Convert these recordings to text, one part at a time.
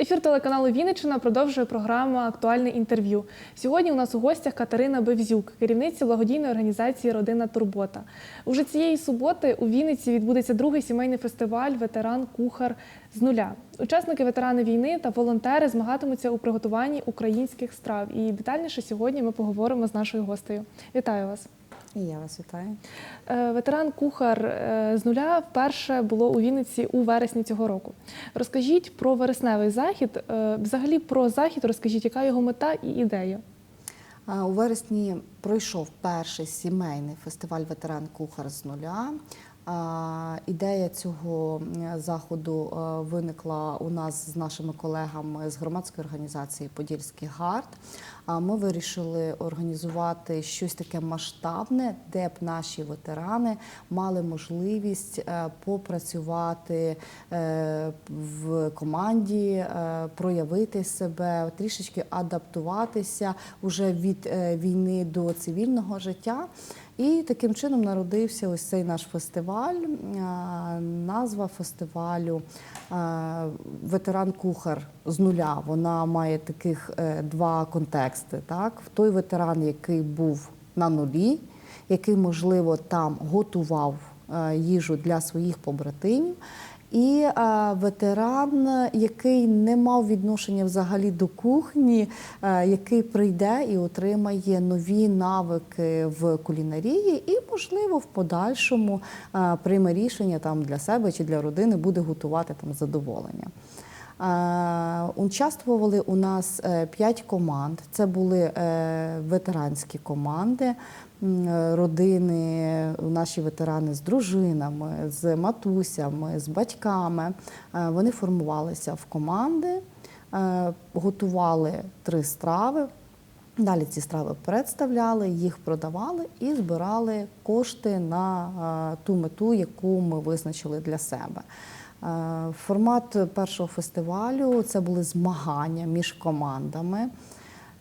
Ефір телеканалу Вінниччина продовжує програма Актуальне інтерв'ю. Сьогодні у нас у гостях Катерина Бевзюк, керівниця благодійної організації Родина Турбота. Уже цієї суботи у Вінниці відбудеться другий сімейний фестиваль Ветеран Кухар з нуля. Учасники ветерани війни та волонтери змагатимуться у приготуванні українських страв. І детальніше сьогодні ми поговоримо з нашою гостею. Вітаю вас! І я вас вітаю. Е, Ветеран кухар е, з нуля вперше було у Вінниці у вересні цього року. Розкажіть про вересневий захід. Е, Взагалі про захід розкажіть, яка його мета і ідея. У вересні пройшов перший сімейний фестиваль ветеран кухар з нуля. Ідея цього заходу е, виникла у нас з нашими колегами з громадської організації Подільський гард. А Ми вирішили організувати щось таке масштабне, де б наші ветерани мали можливість е, попрацювати е, в команді, проявити себе, трішечки адаптуватися уже від війни до цивільного життя. І таким чином народився ось цей наш фестиваль. Назва фестивалю Ветеран-кухар з нуля. Вона має таких е, два контексти. Так? Той ветеран, який був на нулі, який, можливо, там готував е, їжу для своїх побратимів. І е, ветеран, який не мав відношення взагалі до кухні, е, який прийде і отримає нові навики в кулінарії, і, можливо, в подальшому е, прийме рішення там для себе чи для родини буде готувати там з задоволенням. Е, Участвували у нас п'ять команд. Це були ветеранські команди, родини, наші ветерани з дружинами, з матусями, з батьками. Е, Вони формувалися в команди, е, готували три страви. Далі ці страви представляли, їх продавали і збирали кошти на е, ту мету, яку ми визначили для себе. Е, Формат першого фестивалю це були змагання між командами.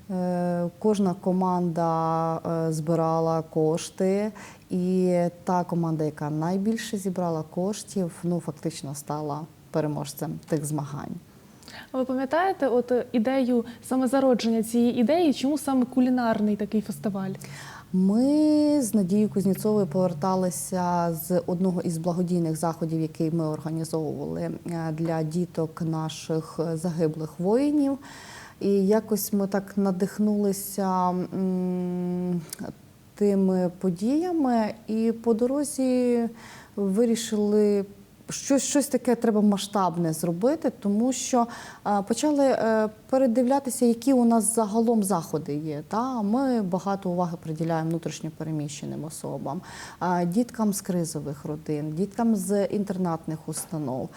Е, Кожна команда е, збирала кошти, і та команда, яка найбільше зібрала коштів, ну фактично стала переможцем тих змагань. А Ви пам'ятаєте от е, ідею саме зародження цієї ідеї? Чому саме кулінарний такий фестиваль? Ми з Надією Кузнєцовою поверталися з одного із благодійних заходів, який ми організовували для діток наших загиблих воїнів. І якось ми так надихнулися тими подіями, і по дорозі вирішили. Щось, щось таке треба масштабне зробити, тому що е, почали е, передивлятися, які у нас загалом заходи є. Та? Ми багато уваги приділяємо внутрішньо переміщеним особам, е, діткам з кризових родин, діткам з інтернатних установ.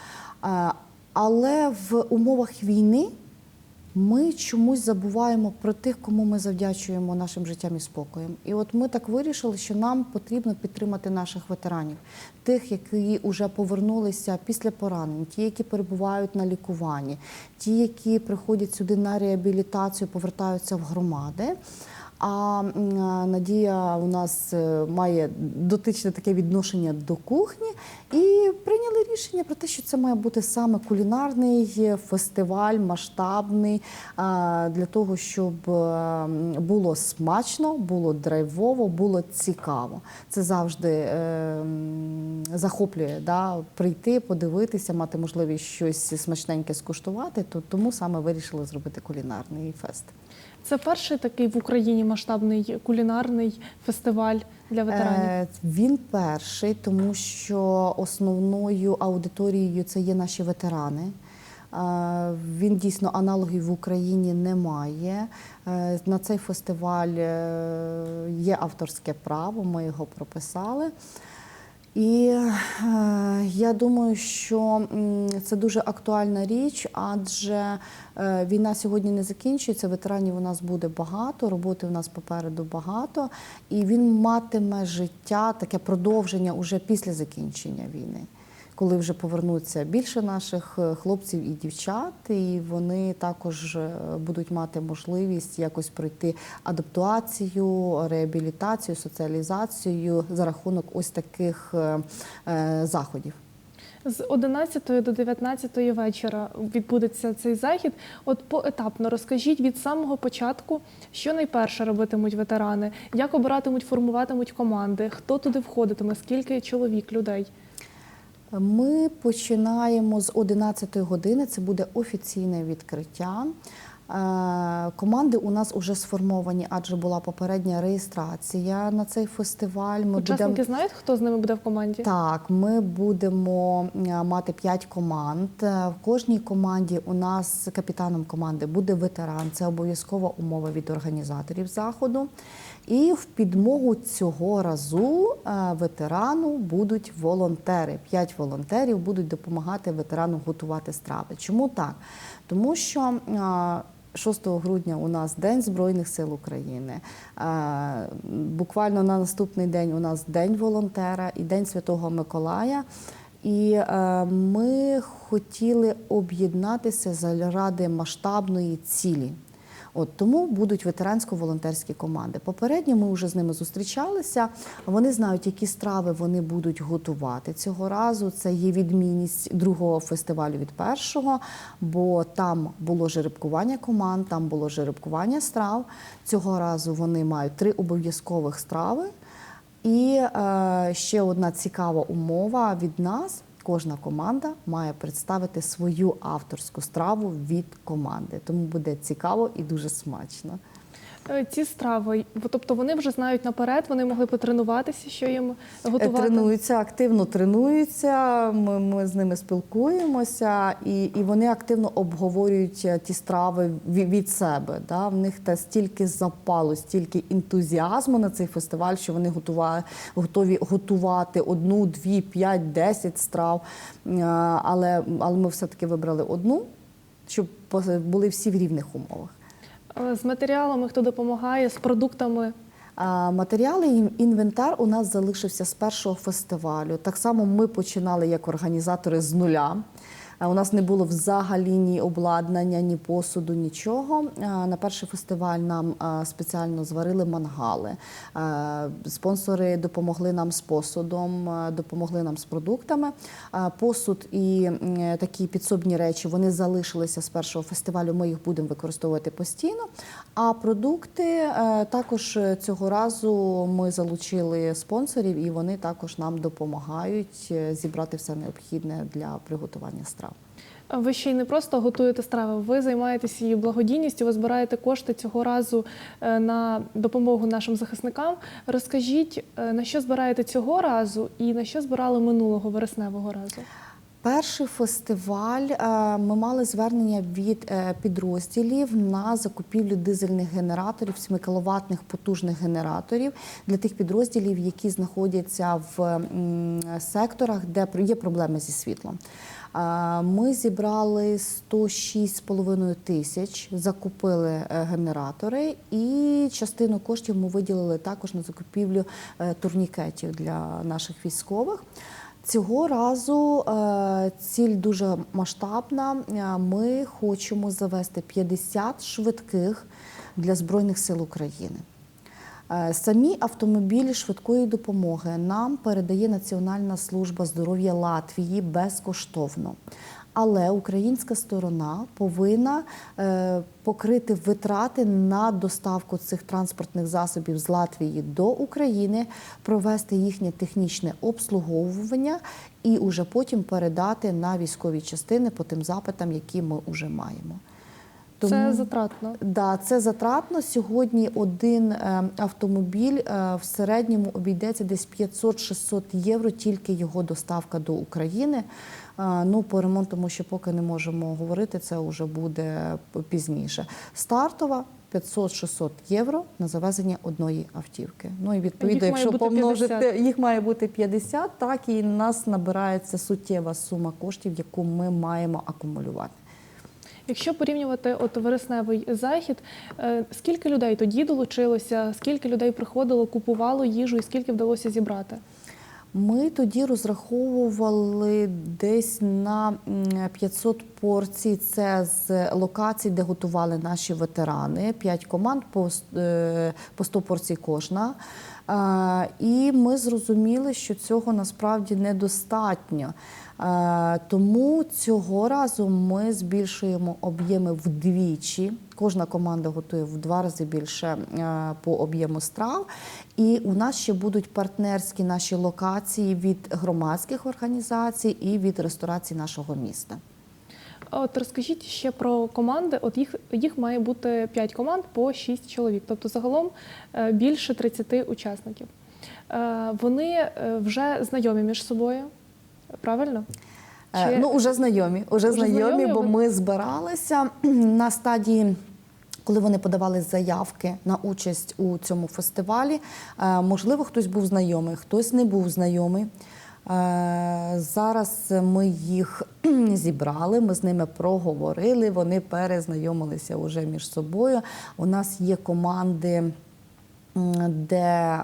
Е, але в умовах війни ми чомусь забуваємо про тих, кому ми завдячуємо нашим життям і спокоєм. І от ми так вирішили, що нам потрібно підтримати наших ветеранів, тих, які вже повернулися після поранень, ті, які перебувають на лікуванні, ті, які приходять сюди на реабілітацію, повертаються в громади. А Надія у нас е, має дотичне таке відношення до кухні, і прийняли рішення про те, що це має бути саме кулінарний фестиваль, масштабний, для того, щоб е, було смачно, було драйвово, було цікаво. Це завжди е, захоплює да, прийти, подивитися, мати можливість щось смачненьке скуштувати. То тому саме вирішили зробити кулінарний фест. Це перший такий в Україні масштабний кулінарний фестиваль для ветеранів. Е, Він перший, тому що основною аудиторією це є наші ветерани. Е, Він дійсно аналогів в Україні немає. Е, На цей фестиваль є авторське право, ми його прописали. І е, я думаю, що це дуже актуальна річ, адже е, війна сьогодні не закінчується. Ветеранів у нас буде багато, роботи у нас попереду багато, і він матиме життя, таке продовження уже після закінчення війни. Коли вже повернуться більше наших е, хлопців і дівчат, і вони також е, будуть мати можливість якось пройти адаптацію, реабілітацію, соціалізацію за рахунок ось таких е, заходів. З 11 до 19 вечора відбудеться цей захід. От поетапно розкажіть від самого початку, що найперше робитимуть ветерани, як обиратимуть, формуватимуть команди, хто туди входитиме, скільки чоловік, людей. Ми починаємо з 11 години. Це буде офіційне відкриття. Е, Команди у нас вже сформовані, адже була попередня реєстрація на цей фестиваль. Ми Учасники знають, хто з ними буде в команді? Так, ми будемо е, мати п'ять команд. Е, В кожній команді у нас капітаном команди буде ветеран. Це обов'язкова умова від організаторів заходу. І в підмогу цього разу е, ветерану будуть волонтери. П'ять волонтерів будуть допомагати ветерану готувати страви. Чому так? Тому що е, 6 грудня у нас День Збройних сил України. Е, Буквально на наступний день у нас День волонтера і День Святого Миколая. І е, ми хотіли об'єднатися заради масштабної цілі. От тому будуть ветерансько-волонтерські команди. Попередньо ми вже з ними зустрічалися. Вони знають, які страви вони будуть готувати цього разу. Це є відмінність другого фестивалю від першого, бо там було жеребкування команд, там було жеребкування страв. Цього разу вони мають три обов'язкових страви. І е, ще одна цікава умова від нас. Кожна команда має представити свою авторську страву від команди. Тому буде цікаво і дуже смачно. Е, Ці страви, тобто вони вже знають наперед, вони могли потренуватися, що їм Е, готувати. Тренуються, активно тренуються. Ми, ми з ними спілкуємося, і, і вони активно обговорюють е, ті страви ві- від себе. Да? В них те стільки запалу, стільки ентузіазму на цей фестиваль, що вони готува, готові готувати одну, дві, п'ять, десять страв. Але, але ми все-таки вибрали одну, щоб були всі в рівних умовах. З матеріалами, хто допомагає, з продуктами. Матеріали і інвентар у нас залишився з першого фестивалю. Так само ми починали як організатори з нуля. У нас не було взагалі ні обладнання, ні посуду, нічого. На перший фестиваль нам спеціально зварили мангали. Спонсори допомогли нам з посудом, допомогли нам з продуктами. Посуд і такі підсобні речі вони залишилися з першого фестивалю. Ми їх будемо використовувати постійно. А продукти е, також цього разу ми залучили спонсорів, і вони також нам допомагають е, зібрати все необхідне для приготування страв. Ви ще й не просто готуєте страви, ви займаєтеся її благодійністю, ви збираєте кошти цього разу е, на допомогу нашим захисникам. Розкажіть, е, на що збираєте цього разу і на що збирали минулого вересневого разу? Перший фестиваль е, ми мали звернення від підрозділів на закупівлю дизельних генераторів, 7 кіловатних потужних генераторів для тих підрозділів, які знаходяться в секторах, де є проблеми зі світлом. Ми зібрали 106,5 тисяч, закупили е, генератори, і частину коштів ми виділили також на закупівлю е, турнікетів для наших військових. Цього разу е, ціль дуже масштабна. Ми хочемо завести 50 швидких для Збройних сил України. Е, Самі автомобілі швидкої допомоги нам передає Національна служба здоров'я Латвії безкоштовно. Але українська сторона повинна е, покрити витрати на доставку цих транспортних засобів з Латвії до України, провести їхнє технічне обслуговування і уже потім передати на військові частини по тим запитам, які ми вже маємо. Це затратно. Да, це затратно. Сьогодні один е, автомобіль е, в середньому обійдеться десь 500-600 євро, тільки його доставка до України. Е, ну, по ремонту, ще поки не можемо говорити, це вже буде пізніше. Стартова 500-600 євро на завезення одної автівки. Ну і відповідно, Їх якщо помножити, 50. їх має бути 50, так і нас набирається суттєва сума коштів, яку ми маємо акумулювати. Якщо порівнювати от вересневий захід, е, скільки людей тоді долучилося, скільки людей приходило, купувало їжу і скільки вдалося зібрати? Ми тоді розраховували десь на м, 500 порцій. Це з локацій, де готували наші ветерани. П'ять команд по, е, по 100 порцій кожна. Е, І ми зрозуміли, що цього насправді недостатньо. Е, Тому цього разу ми збільшуємо об'єми вдвічі. Кожна команда готує в два рази більше е, по об'єму страв. І у нас ще будуть партнерські наші локації від громадських організацій і від ресторацій нашого міста. От розкажіть ще про команди. От їх, їх має бути 5 команд по 6 чоловік, тобто загалом е, більше 30 учасників. Вони вже знайомі між собою, правильно? Е, Чи- Ну, уже знайомі, уже, Уже знайомі, знайомі, бо ми збиралися на стадії. Коли вони подавали заявки на участь у цьому фестивалі, е, можливо, хтось був знайомий, хтось не був знайомий. Е, Зараз ми їх зібрали, ми з ними проговорили, вони перезнайомилися вже між собою. У нас є команди де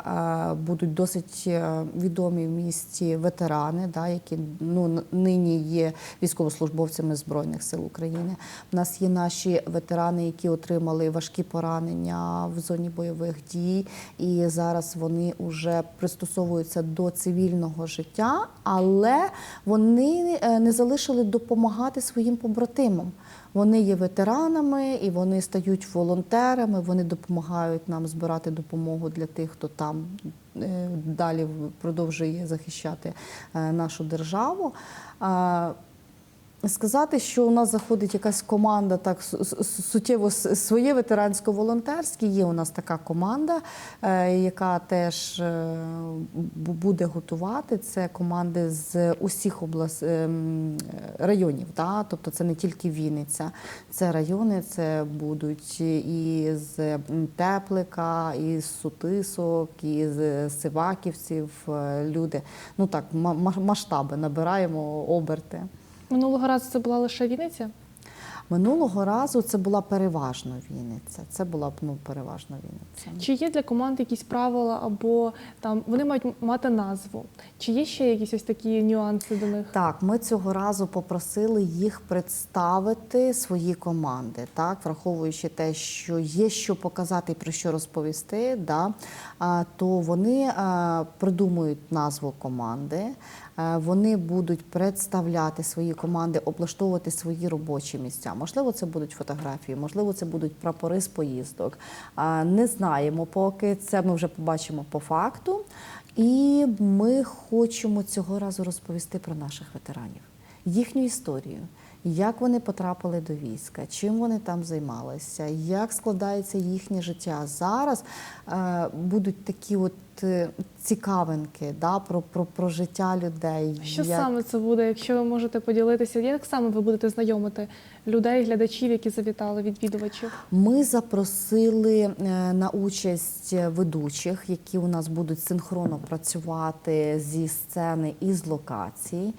будуть досить е, відомі в місті ветерани, да, які ну, нині є військовослужбовцями Збройних сил України. У нас є наші ветерани, які отримали важкі поранення в зоні бойових дій, і зараз вони вже пристосовуються до цивільного життя, але вони е, не залишили допомагати своїм побратимам. Вони є ветеранами і вони стають волонтерами. Вони допомагають нам збирати допомогу для тих, хто там е, далі продовжує захищати е, нашу державу. Сказати, що у нас заходить якась команда, так су- су- суттєво своє ветерансько-волонтерське. Є у нас така команда, е, яка теж е, буде готувати. Це команди з усіх облас... ем, районів. Да? Тобто це не тільки Вінниця, це райони, це будуть і з Теплика, і з Сутисок, і з Сиваківців. е, Люди. Ну так, ма- ма- масштаби набираємо оберти. Минулого разу це була лише Вінниця. Минулого разу це була переважно Вінниця. Це була б ну переважно Вінниця. Чи є для команд якісь правила, або там вони мають мати назву? Чи є ще якісь ось такі нюанси до них? Так, ми цього разу попросили їх представити свої команди, так враховуючи те, що є що показати і про що розповісти, да, то вони придумують назву команди. Е, Вони будуть представляти свої команди, облаштовувати свої робочі місця. Можливо, це будуть фотографії, можливо, це будуть прапори з поїздок. Не знаємо, поки це ми вже побачимо по факту. І ми хочемо цього разу розповісти про наших ветеранів, їхню історію, як вони потрапили до війська, чим вони там займалися, як складається їхнє життя. Зараз е, будуть такі от е, цікавинки да, про, про, про життя людей. Що як- саме це буде, якщо ви можете поділитися? Як саме ви будете знайомити людей, глядачів, які завітали відвідувачів? Ми запросили е, на участь ведучих, які у нас будуть синхронно працювати зі сцени і з локацій.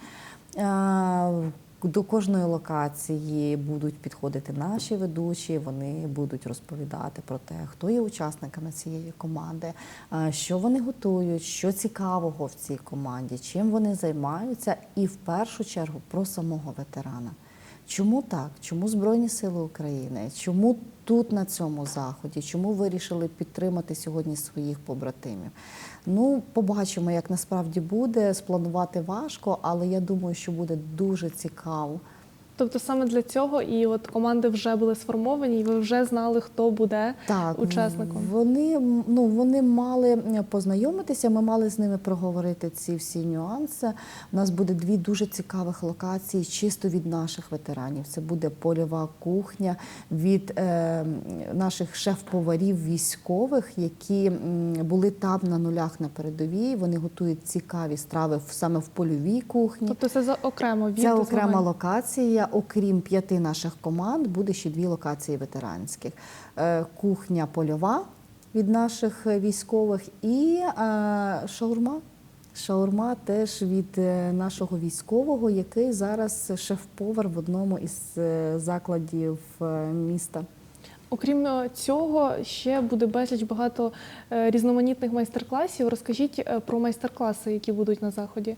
До кожної локації будуть підходити наші ведучі, вони будуть розповідати про те, хто є учасниками цієї команди, е, що вони готують, що цікавого в цій команді, чим вони займаються, і в першу чергу про самого ветерана. Чому так? Чому Збройні Сили України? Чому тут на цьому заході? Чому вирішили підтримати сьогодні своїх побратимів? Ну, побачимо, як насправді буде. Спланувати важко, але я думаю, що буде дуже цікаво. Тобто саме для цього і от команди вже були сформовані, і ви вже знали, хто буде Так, учасником. Вони ну вони мали познайомитися. Ми мали з ними проговорити ці всі нюанси. У нас буде дві дуже цікавих локації, чисто від наших ветеранів. Це буде польова кухня від е, наших шеф-поварів військових, які були там на нулях на передовій. Вони готують цікаві страви саме в польовій кухні. Тобто це за окремо від Це окрема локація. Окрім п'яти наших команд, буде ще дві локації ветеранських: Е, кухня польова від наших військових і е, шаурма. Шаурма теж від е, нашого військового, який зараз шеф-повар в одному із закладів міста. Окрім цього, ще буде безліч багато різноманітних майстер-класів. Розкажіть про майстер-класи, які будуть на заході.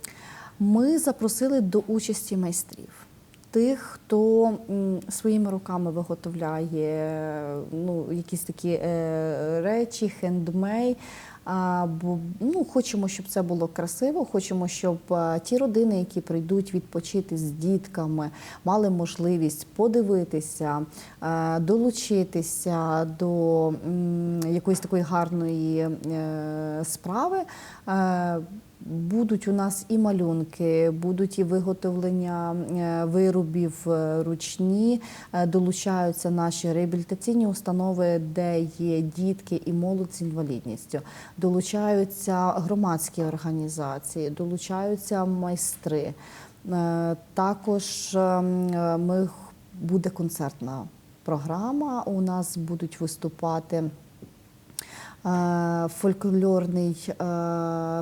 Ми запросили до участі майстрів. Тих, хто своїми руками виготовляє ну, якісь такі е, речі, хендмей. Бо ну, хочемо, щоб це було красиво. Хочемо, щоб е, ті родини, які прийдуть відпочити з дітками, мали можливість подивитися, е, долучитися до якоїсь такої гарної справи. Будуть у нас і малюнки, будуть і виготовлення е, виробів е, ручні, е, долучаються наші реабілітаційні установи, де є дітки і молодь з інвалідністю. Долучаються громадські організації, долучаються майстри. Також ем, ми буде концертна програма. У нас будуть виступати. Е, Фольклорний, е,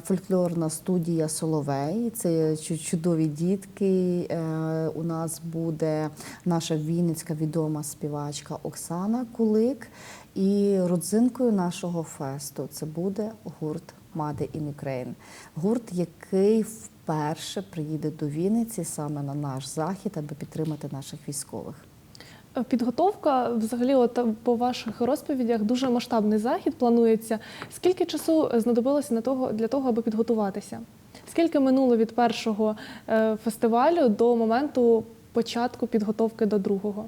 фольклорна студія Соловей. Це чудові дітки. Е, У нас буде наша вінницька відома співачка Оксана Кулик. І родзинкою нашого фесту це буде гурт Made in Ukraine. Гурт, який вперше приїде до Вінниці саме на наш захід, аби підтримати наших військових. Е, Підготовка, взагалі, от е, по ваших розповідях, дуже масштабний захід планується. Скільки часу знадобилося на того для того, аби підготуватися? Скільки минуло від першого е, фестивалю до моменту початку підготовки до другого?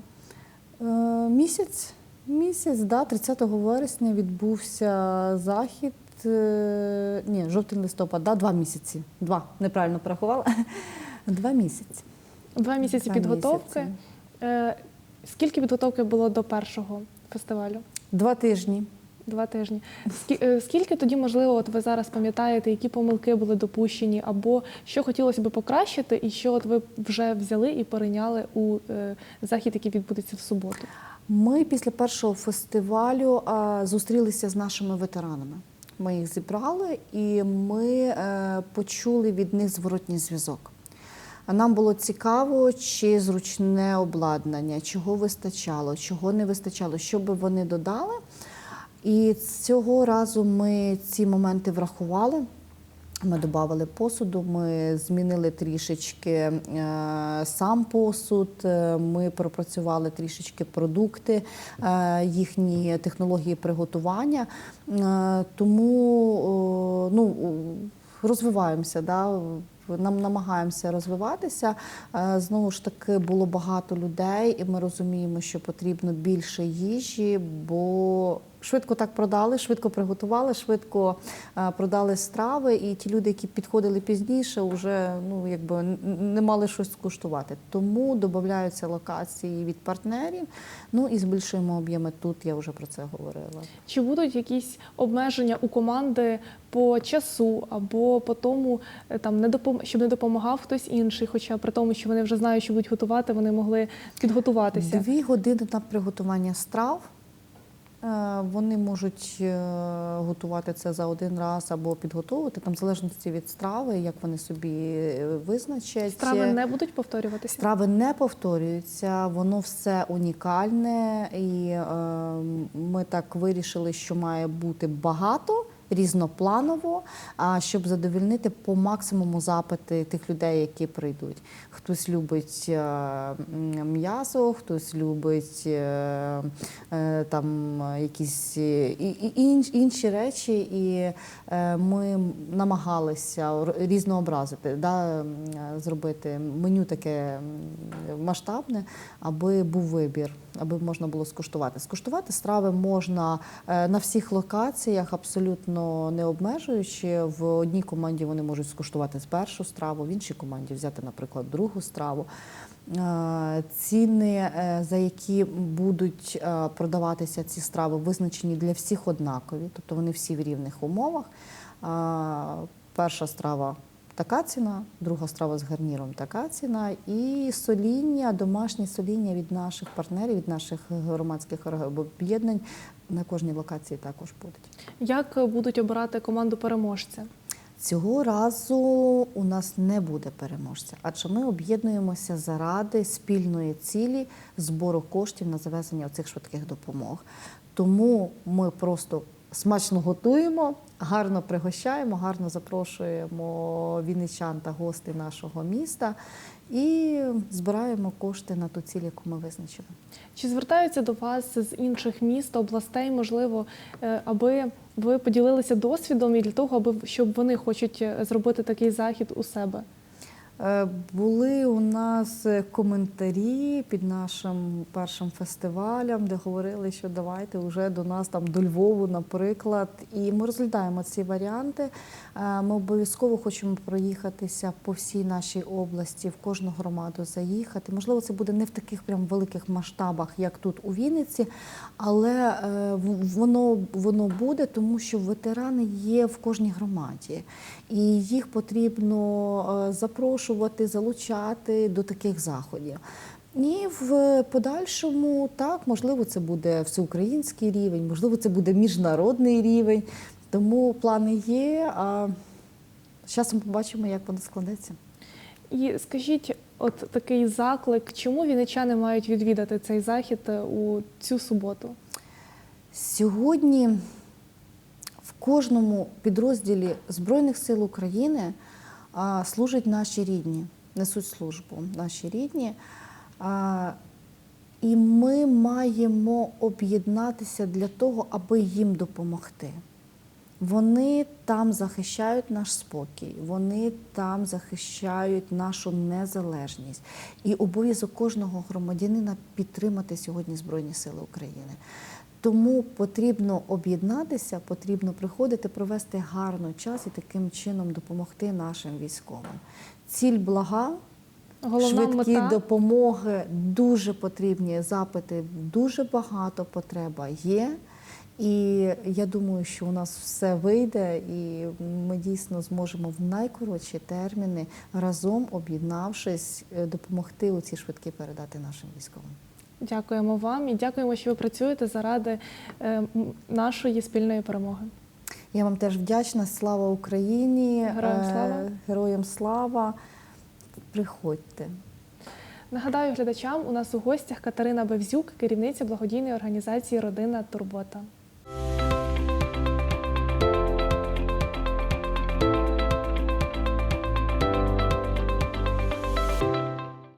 Е, Місяць, місяць, да, 30 вересня відбувся захід. е, Ні, жовтий листопад, да, два місяці. Два, неправильно порахувала. Два місяці. Два місяці Два підготовки. місяці. Скільки підготовки було до першого фестивалю? Два тижні. Два тижні. Е, Скільки тоді, можливо, от ви зараз пам'ятаєте, які помилки були допущені, або що хотілося би покращити, і що от ви вже взяли і перейняли у е, захід, який відбудеться в суботу? Ми після першого фестивалю зустрілися з нашими ветеранами. Ми їх зібрали і ми е, почули від них зворотній зв'язок. Нам було цікаво, чи зручне обладнання, чого вистачало, чого не вистачало, що би вони додали. І цього разу ми ці моменти врахували. Ми додали посуду, ми змінили трішечки е, сам посуд, е, ми пропрацювали трішечки продукти, е, їхні технології приготування. Тому ну, розвиваємося. Да? Нам намагаємося розвиватися. Е, Знову ж таки, було багато людей, і ми розуміємо, що потрібно більше їжі, бо швидко так продали, швидко приготували, швидко е, продали страви. І ті люди, які підходили пізніше, вже ну якби не мали щось скуштувати. Тому додаються локації від партнерів. Ну і збільшуємо об'єми тут. Я вже про це говорила. Чи будуть якісь обмеження у команди по часу або по тому, е, там не допом... щоб не допомагав хтось інший, хоча при тому, що вони вже знають, що будуть готувати, вони могли підготуватися? Дві години на приготування страв. Е, Вони можуть е, готувати це за один раз або підготовити, там в залежності від страви, як вони собі е, визначать. Страви не будуть повторюватися? Страви не повторюються, воно все унікальне, і ми так вирішили, що має бути багато. Різнопланово, щоб задовільнити по максимуму запити тих людей, які прийдуть. Хтось любить е, м'ясо, хтось любить е, е, там якісь інші речі, і ми намагалися різнообразити, да, зробити меню таке масштабне, аби був вибір, аби можна було скуштувати. Скуштувати страви можна на всіх локаціях, абсолютно не обмежуючи. В одній команді вони можуть скуштувати першу страву, в іншій команді взяти, наприклад, другу страву. Е, Ціни, е, за які будуть е, продаватися ці страви, визначені для всіх однакові, тобто вони всі в рівних умовах. Перша страва така ціна, друга страва з гарніром така ціна. І соління, домашні соління від наших партнерів, від наших громадських об'єднань на кожній локації також будуть. Як будуть обирати команду переможця? Цього разу у нас не буде переможця, адже ми об'єднуємося заради спільної цілі збору коштів на завезення цих швидких допомог. Тому ми просто смачно готуємо, гарно пригощаємо, гарно запрошуємо вінничан та гостей нашого міста і збираємо кошти на ту ціль, яку ми визначили. Чи звертаються до вас з інших міст, областей, можливо, е, аби ви поділилися досвідом і для того, аби щоб вони хочуть е, зробити такий захід у себе? Е, Були у нас е, коментарі під нашим першим фестивалем, де говорили, що давайте вже до нас там до Львову, наприклад. І ми розглядаємо ці варіанти. Е, Ми обов'язково хочемо проїхатися по всій нашій області, в кожну громаду заїхати. Можливо, це буде не в таких прям великих масштабах, як тут у Вінниці, але воно, воно буде, тому що ветерани є в кожній громаді, і їх потрібно е, запрошувати, залучати до таких заходів. І в подальшому, так, можливо, це буде всеукраїнський рівень, можливо, це буде міжнародний рівень. Тому плани є. А з часом побачимо, як воно складеться. І скажіть, от такий заклик, чому вінничани мають відвідати цей захід е, у цю суботу? Сьогодні в кожному підрозділі Збройних сил України служать наші рідні, несуть службу наші рідні. І ми маємо об'єднатися для того, аби їм допомогти. Вони там захищають наш спокій, вони там захищають нашу незалежність. І обов'язок кожного громадянина підтримати сьогодні Збройні Сили України. Тому потрібно об'єднатися, потрібно приходити, провести гарний час і таким чином допомогти нашим військовим. Ціль блага, Головна швидкі мета допомоги дуже потрібні. Запити дуже багато, потреба є. І я думаю, що у нас все вийде, і ми дійсно зможемо в найкоротші терміни разом об'єднавшись, е, допомогти у ці швидкі передати нашим військовим. Дякуємо вам і дякуємо, що ви працюєте заради е, нашої спільної перемоги. Я вам теж вдячна. Слава Україні! Героям Е, слава! Героям слава! Приходьте. Нагадаю глядачам, у нас у гостях Катерина Бевзюк, керівниця благодійної організації Родина Турбота.